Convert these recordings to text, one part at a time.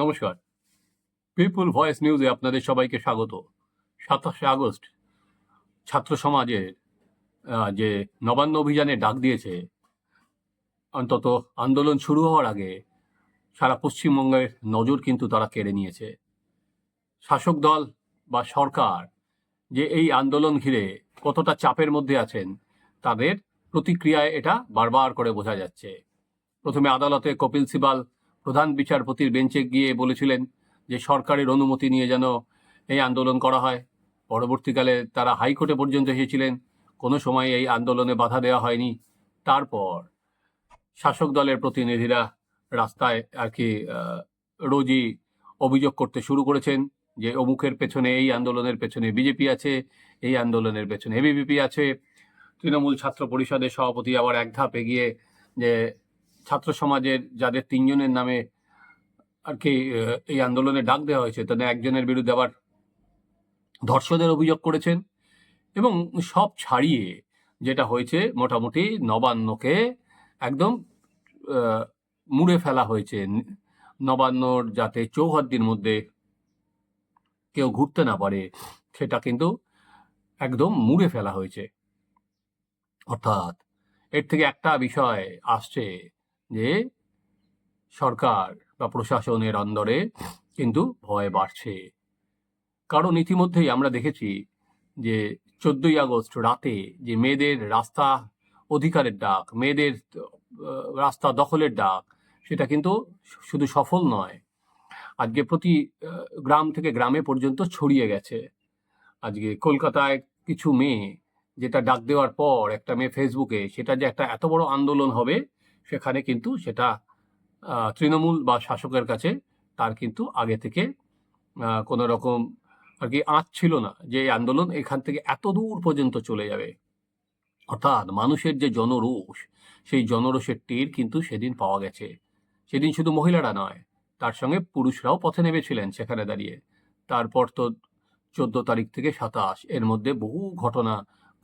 নমস্কার। পিপুল ভয়েস নিউজে আপনাদের সবাইকে স্বাগত। সাতাশে আগস্ট ছাত্র সমাজের আহ, যে নবান্ন অভিযানে ডাক দিয়েছে অন্তত আন্দোলন শুরু হওয়ার আগে সারা পশ্চিমবঙ্গের নজর কিন্তু তারা কেড়ে নিয়েছে। শাসক দল বা সরকার যে এই আন্দোলন ঘিরে কতটা চাপের মধ্যে আছেন তাদের প্রতিক্রিয়ায় এটা বারবার করে বোঝা যাচ্ছে। প্রথমে আদালতে কপিল সিবাল প্রধান বিচারপতির বেঞ্চে গিয়ে বলেছিলেন যে সরকারের অনুমতি নিয়ে যেন এই আন্দোলন করা হয়। পরবর্তীকালে তারা হাইকোর্টে পর্যন্ত এসেছিলেন। কোনো সময় এই আন্দোলনে বাধা দেওয়া হয়নি। তারপর শাসক দলের প্রতিনিধিরা রাস্তায় আর কি রোজই অভিযোগ করতে শুরু করেছেন যে অমুকের পেছনে এই আন্দোলনের পেছনে বিজেপি আছে, এই আন্দোলনের পেছনে এবিভিপি আছে। তৃণমূল ছাত্র পরিষদের সভাপতি আবার এক ধাপ এগিয়ে যে ছাত্র সমাজের যাদের তিনজনের নামে আর কি এই আন্দোলনে ডাক দেওয়া হয়েছে, তাদের একজনের বিরুদ্ধে আবার ধর্ষণের অভিযোগ করেছেন এবং সব ছাড়িয়ে যেটা হয়েছে মোটামুটি নবান্নকে একদম মুড়ে ফেলা হয়েছে। নবান্নর যাতে চৌহদ্দির মধ্যে কেউ ঘুরতে না পারে, সেটা কিন্তু একদম মুড়ে ফেলা হয়েছে। অর্থাৎ এর থেকে একটা বিষয় আসছে যে সরকার বা প্রশাসনের অন্দরে কিন্তু ভয় বাড়ছে। কারণ ইতিমধ্যেই আমরা দেখেছি যে চোদ্দই আগস্ট রাতে যে মেয়েদের রাস্তা অধিকারের ডাক, মেয়েদের রাস্তা দখলের ডাক, সেটা কিন্তু শুধু সফল নয়। আজকে প্রতি গ্রাম থেকে গ্রামে পর্যন্ত ছড়িয়ে গেছে। আজকে কলকাতায় কিছু মেয়ে যেটা ডাক দেওয়ার পর একটা মেয়ে ফেসবুকে সেটা যে একটা এত বড় আন্দোলন হবে সেখানে কিন্তু সেটা তৃণমূল বা শাসকের কাছে তার কিন্তু আগে থেকে কোনো রকম আর কি আঁচ ছিল না যে আন্দোলন এখান থেকে এত দূর পর্যন্ত চলে যাবে। অর্থাৎ মানুষের যে জনরোষ, সেই জনরোষের টের কিন্তু সেদিন পাওয়া গেছে। সেদিন শুধু মহিলারা নয়, তার সঙ্গে পুরুষরাও পথে নেমেছিলেন সেখানে দাঁড়িয়ে। তারপর তো চোদ্দ তারিখ থেকে সাতাশ, এর মধ্যে বহু ঘটনা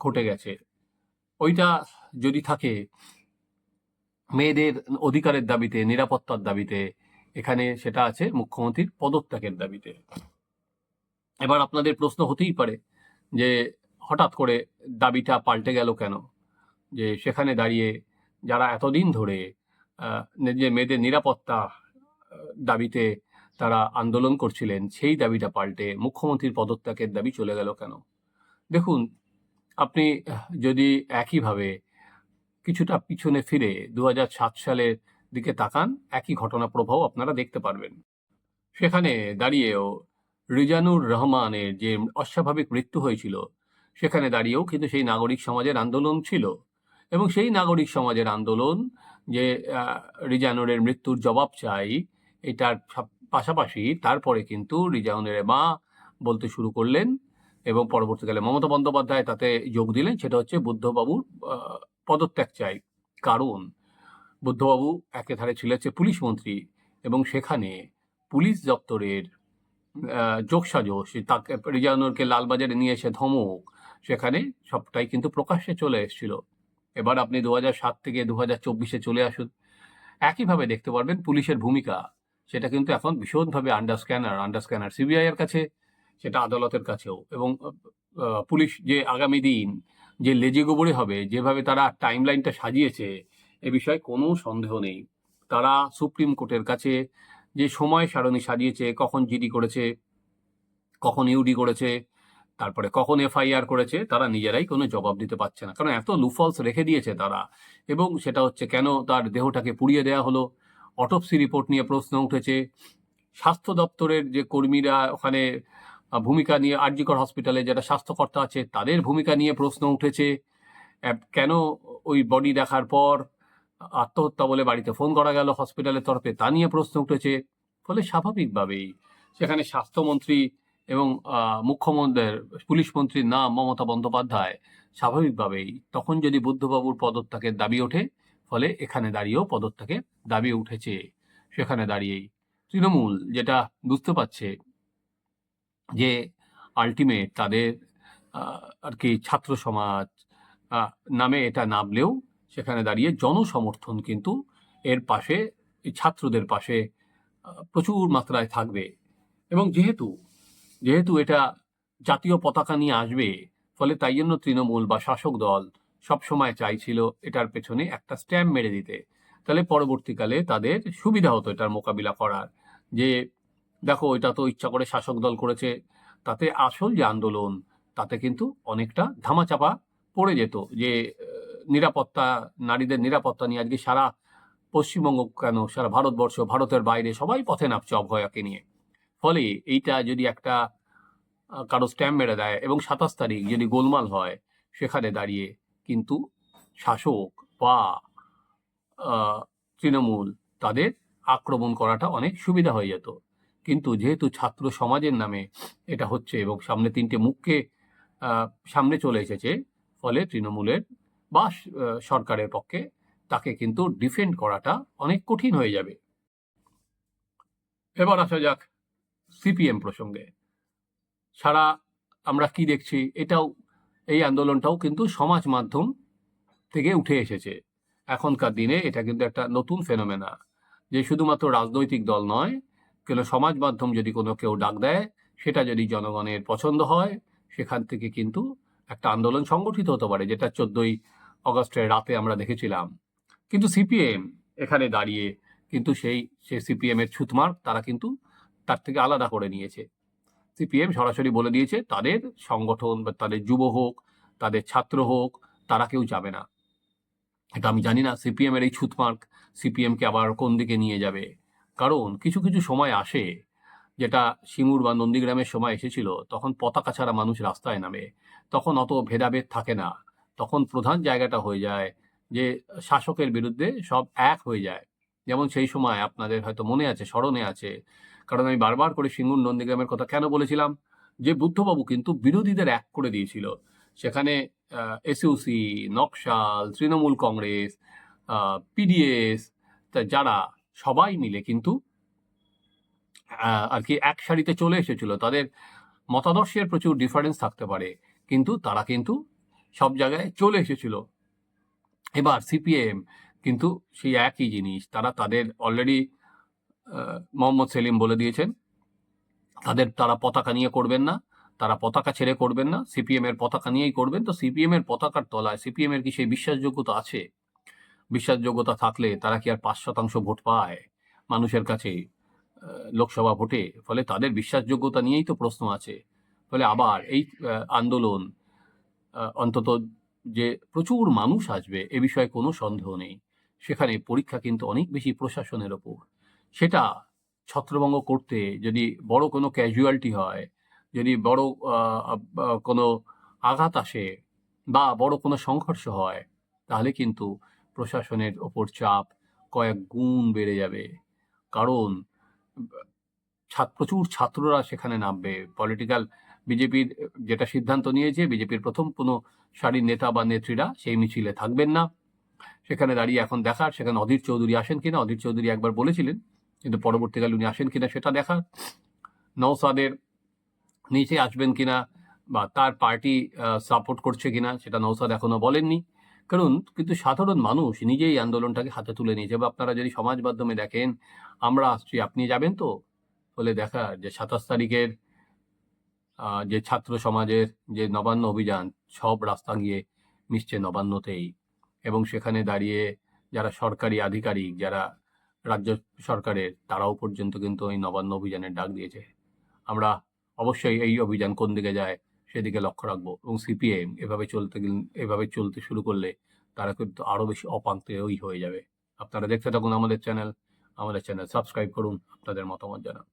ঘটে গেছে। ওইটা যদি থাকে মেয়েদের অধিকারের দাবিতে, নিরাপত্তার দাবিতে, এখানে সেটা আছে মুখ্যমন্ত্রীর পদত্যাগের দাবিতে। এবার আপনাদের প্রশ্ন হতেই পারে যে হঠাৎ করে দাবিটা পাল্টে গেল কেন? যে সেখানে দাঁড়িয়ে যারা এতদিন ধরে যে মেয়েদের নিরাপত্তা দাবিতে তারা আন্দোলন করছিলেন, সেই দাবিটা পাল্টে মুখ্যমন্ত্রীর পদত্যাগের দাবি চলে গেল কেন? দেখুন, আপনি যদি একইভাবে কিছুটা পিছনে ফিরে দু সালের দিকে তাকান, একই ঘটনা প্রভাব আপনারা দেখতে পারবেন। সেখানে দাঁড়িয়েও রিজানুর রহমানের যে অস্বাভাবিক মৃত্যু হয়েছিল, সেখানে দাঁড়িয়েও কিন্তু সেই নাগরিক সমাজের আন্দোলন ছিল। এবং সেই নাগরিক সমাজের আন্দোলন যে রিজানুরের মৃত্যুর জবাব চাই, এটার পাশাপাশি তারপরে কিন্তু রিজানুরের মা বলতে শুরু করলেন এবং পরবর্তীকালে মমতা বন্দ্যোপাধ্যায় তাতে যোগ দিলেন, সেটা হচ্ছে বুদ্ধবাবুর পদত্যাগ চাই। কারণ বুদ্ধবাবু একে ধারে ছিল হচ্ছে পুলিশ মন্ত্রী এবং সেখানে পুলিশ দপ্তরের যোগসাজশ তাকে রিজানুরকে লালবাজারে নিয়ে এসে ধমক, সেখানে সবটাই কিন্তু প্রকাশ্যে চলে এসেছিল। এবার আপনি দু সাত থেকে দু হাজার চব্বিশে চলে আসুন। একইভাবে দেখতে পারবেন পুলিশের ভূমিকা। সেটা কিন্তু এখন ভীষণভাবে আন্ডার স্ক্যানার আন্ডার স্ক্যানার কাছে, সেটা আদালতের কাছেও এবং পুলিশ যে আগামী দিন যে লেজে গোবরে হবে, যেভাবে তারা টাইম লাইনটা সাজিয়েছে, এ বিষয়ে কোনো সন্দেহ নেই। তারা সুপ্রিম কোর্টের কাছে যে সময় সারণী সাজিয়েছে, কখন জিডি করেছে, কখন ইউডি করেছে, তারপরে কখন এফআইআর করেছে, তারা নিজেরাই কোনো জবাব দিতে পারছে না। কারণ এত লুফলস রেখে দিয়েছে তারা। এবং সেটা হচ্ছে কেন তার দেহটাকে পুড়িয়ে দেওয়া হলো? অটোপসি রিপোর্ট নিয়ে প্রশ্ন উঠেছে। স্বাস্থ্য দপ্তরের যে কর্মীরা ওখানে ভূমিকা নিয়ে আরজিকর হসপিটালে যারা স্বাস্থ্যকর্তা আছে তাদের ভূমিকা নিয়ে প্রশ্ন উঠেছে। কেন ওই বডি দেখার পর আত্মহত্যা বলে বাড়িতে ফোন করা গেল হসপিটালের তরফে? তা নিয়ে প্রশ্ন উঠেছে। ফলে স্বাভাবিকভাবেই সেখানে স্বাস্থ্যমন্ত্রী এবং মুখ্যমন্ত্রীর, পুলিশ মন্ত্রীর নাম মমতা বন্দ্যোপাধ্যায় স্বাভাবিকভাবেই তখন যদি বুদ্ধবাবুর পদত্যাগের দাবি ওঠে, ফলে এখানে দাঁড়িয়েও পদত্যাগের দাবি উঠেছে। সেখানে দাঁড়িয়েই তৃণমূল যেটা বুঝতে পারছে যে আলটিমেট তাদের আর কি ছাত্র সমাজ নামে এটা নামলেও সেখানে দাঁড়িয়ে জনসমর্থন কিন্তু এর পাশে ছাত্রদের পাশে প্রচুর মাত্রায় থাকবে। এবং যেহেতু যেহেতু এটা জাতীয় পতাকা নিয়ে আসবে, ফলে তাই জন্য তৃণমূল বা শাসক দল সবসময় চাইছিল এটার পেছনে একটা স্ট্যাম্প মেরে দিতে। তাহলে পরবর্তীকালে তাদের সুবিধা হতো এটার মোকাবিলা করার, যে দেখো এটা তো ইচ্ছা করে শাসক দল করেছে। তাতে আসল যে আন্দোলন, তাতে কিন্তু অনেকটা ধামাচাপা পড়ে যেত যে নিরাপত্তা, নারীদের নিরাপত্তা নিয়ে আজকে সারা পশ্চিমবঙ্গ কেন, সারা ভারতবর্ষ, ভারতের বাইরে সবাই পথে নামছে অভয়াকে নিয়ে। ফলে এইটা যদি একটা কারও স্ট্যাম্প মেরে দেয় এবং সাতাশ তারিখ যদি গোলমাল হয়, সেখানে দাঁড়িয়ে কিন্তু শাসক বা তৃণমূল তাদের আক্রমণ করাটা অনেক সুবিধা হয়ে যেত। কিন্তু যেহেতু ছাত্র সমাজের নামে এটা হচ্ছে এবং সামনে তিনটে মুখকে সামনে চলে এসেছে, ফলে তৃণমূলের বা সরকারের পক্ষে তাকে কিন্তু ডিফেন্ড করাটা অনেক কঠিন হয়ে যাবে। এবার আসা যাক সিপিএম প্রসঙ্গে। সারা আমরা কি দেখছি? এটাও, এই আন্দোলনটাও কিন্তু সমাজ মাধ্যম থেকে উঠে এসেছে। এখনকার দিনে এটা কিন্তু একটা নতুন ফেনোমেনা। যে শুধুমাত্র রাজনৈতিক দল নয় কেন সমাজ মাধ্যম যদি কোনো কেউ ডাক দেয়, সেটা যদি জনগণের পছন্দ হয়, সেখান থেকে কিন্তু একটা আন্দোলন সংগঠিত হতে পারে, যেটা চোদ্দই অগস্টের রাতে আমরা দেখেছিলাম। কিন্তু সিপিএম এখানে দাঁড়িয়ে কিন্তু সেই সে সিপিএম এর ছুতমার তারা কিন্তু তার থেকে আলাদা করে নিয়েছে। সিপিএম সরাসরি বলে দিয়েছে, তাদের সংগঠন বা তাদের যুব হোক, তাদের ছাত্র হোক, তারা কেউ যাবে না। এটা আমি জানি না সিপিএম এর এই ছুতমার্ক সিপিএম কে আবার কোন দিকে নিয়ে যাবে? কারণ কিছু কিছু সময় আসে, যেটা সিঙ্গুর বা নন্দীগ্রামের সময় এসেছিল, তখন পতাকা ছাড়া মানুষ রাস্তায় নামে। তখন অত ভেদাভেদ থাকে না। তখন প্রধান জায়গাটা হয়ে যায় যে, শাসকের বিরুদ্ধে সব এক হয়ে যায়। যেমন সেই সময় আপনাদের হয়তো মনে আছে, স্মরণে আছে, কারণ আমি বারবার করে সিঙ্গুর, নন্দীগ্রামের কথা কেন বলেছিলাম? যে বুদ্ধবাবু কিন্তু বিরোধীদের এক করে দিয়েছিল। সেখানে এসইউসি নকশাল, তৃণমূল কংগ্রেস পিডিএস যারা সবাই মিলে কিন্তু আর কি এক সারিতে চলে এসেছিল। তাদের মতাদর্শের প্রচুর ডিফারেন্স থাকতে পারে, কিন্তু তারা কিন্তু সব জায়গায় চলে এসেছিল। এবার সিপিএম কিন্তু সেই একই জিনিস, তারা তাদের অলরেডি মোহাম্মদ সেলিম বলে দিয়েছেন, তাদের তারা পতাকা নিয়ে করবেন না, তারা পতাকা ছেড়ে করবেন না সিপিএম এর পতাকা নিয়েই করবেন। তো সিপিএম এর পতাকার তলায় সিপিএম এর কি সেই বিশ্বাসযোগ্যতা আছে? বিশ্বাসযোগ্যতা থাকলে তারা কি আর পাঁচ শতাংশ ভোট পায়? মানুষের কাছে লোকসভা ভোটে? ফলে তাদের বিশ্বাসযোগ্যতা নিয়েই তো প্রশ্ন আছে। ফলে আবার এই আন্দোলন অন্তত যে প্রচুর মানুষ আসবে এ বিষয়ে কোনো সন্দেহ নেই। সেখানে পরীক্ষা কিন্তু অনেক বেশি প্রশাসনের ওপর। সেটা ছত্রভঙ্গ করতে যদি বড় কোনো ক্যাজুয়ালিটি হয়, যদি বড় কোনো আঘাত আসে বা বড় কোনো সংঘর্ষ হয়, তাহলে কিন্তু প্রশাসনের ওপর চাপ, কয়েক গুণ বেড়ে যাবে। কারণ প্রচুর ছাত্ররা সেখানে নামবে। পলিটিক্যাল বিজেপির যেটা সিদ্ধান্ত নিয়েছে, বিজেপির প্রথম কোনো সারির নেতা বা নেত্রীরা সেই মিছিলে থাকবেন না। সেখানে দাঁড়িয়ে এখন দেখার, সেখানে অধীর চৌধুরী আসেন কিনা, অধীর চৌধুরী একবার বলেছিলেন, কিন্তু পরবর্তীকালে উনি আসেন কিনা সেটা দেখার। নৌসাদের নিচে আসবেন কিনা বা তার পার্টি সাপোর্ট করছে কিনা, সেটা নৌসাদ এখনও বলেননি। কারণ কিন্তু সাধারণ মানুষ নিজেই আন্দোলনটাকে হাতে তুলে নিয়েছে। বা আপনারা যদি সমাজ মাধ্যমে দেখেন, আমরা আসছি, আপনি যাবেন তো? বলে দেখা যে সাতাশ তারিখের যে ছাত্র সমাজের যে নবান্ন অভিযান, সব রাস্তা গিয়ে মিশছে নবান্নতেই। এবং সেখানে দাঁড়িয়ে যারা সরকারি আধিকারিক, যারা রাজ্য সরকারের, তারাও পর্যন্ত কিন্তু ওই নবান্ন অভিযানের ডাক দিয়েছে। আমরা অবশ্যই এই অভিযান কোন দিকে যায় সেদিকে লক্ষ্য রাখব এবং সিপিএম এভাবে চলতে এভাবে চলতে শুরু করলে তারা কিন্তু আরও বেশি অপান্তই হয়ে যাবে। আপনারা দেখতে থাকুন আমাদের চ্যানেল আমাদের চ্যানেল সাবস্ক্রাইব করুন, আপনাদের মতামত জানান।